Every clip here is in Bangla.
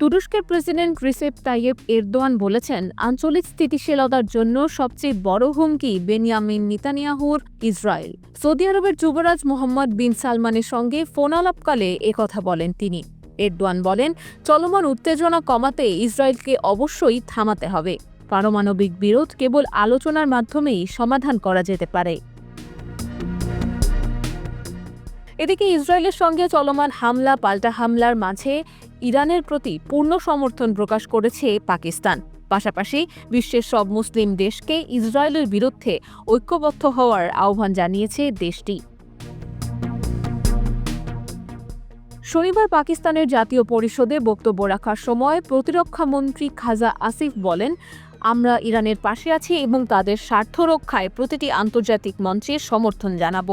তুরস্কের প্রেসিডেন্ট রিসেপ তাইয়েব এরদোয়ান বলেছেন, আঞ্চলিক স্থিতিশীলতার জন্য সবচেয়ে বড় হুমকি বেনিয়ামিন নিতানিয়াহুর ইসরায়েল। সৌদি আরবের যুবরাজ মোহাম্মদ বিন সালমানের সঙ্গে ফোন আলাপকালে একথা বলেন তিনি। এরদোয়ান বলেন, চলমান উত্তেজনা কমাতে ইসরায়েলকে অবশ্যই থামাতে হবে। পারমাণবিক বিরোধ কেবল আলোচনার মাধ্যমেই সমাধান করা যেতে পারে। এদিকে ইসরায়েলের সঙ্গে চলমান হামলা, পাল্টা হামলার মাঝে ইরানের প্রতি পূর্ণ সমর্থন প্রকাশ করেছে পাকিস্তান। পাশাপাশি বিশ্বের সব মুসলিম দেশকে ইসরায়েলের বিরুদ্ধে ঐক্যবদ্ধ হওয়ার আহ্বান জানিয়েছে দেশটি। শনিবার পাকিস্তানের জাতীয় পরিষদে বক্তব্য রাখার সময় প্রতিরক্ষা মন্ত্রী খাজা আসিফ বলেন, আমরা ইরানের পাশে আছি এবং তাদের স্বার্থ রক্ষায় প্রতিটি আন্তর্জাতিক মঞ্চে সমর্থন জানাব।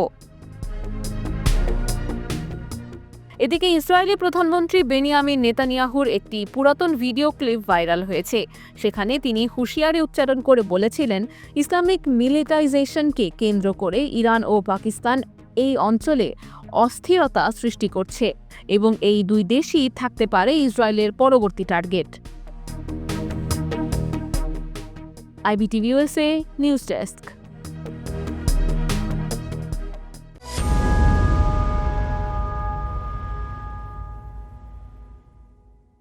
এদিকে ইসরায়েলি প্রধানমন্ত্রী বেনিয়ামিন নেতানিয়াহুর একটি পুরাতন ভিডিও ক্লিপ ভাইরাল হয়েছে। সেখানে তিনি হুঁশিয়ারি উচ্চারণ করে বলেছিলেন, ইসলামিক মিলিটাইজেশনকে কেন্দ্র করে ইরান ও পাকিস্তান এই অঞ্চলে অস্থিরতা সৃষ্টি করছে এবং এই দুই দেশই থাকতে পারে ইসরায়েলের পরবর্তী টার্গেট। USA news desk.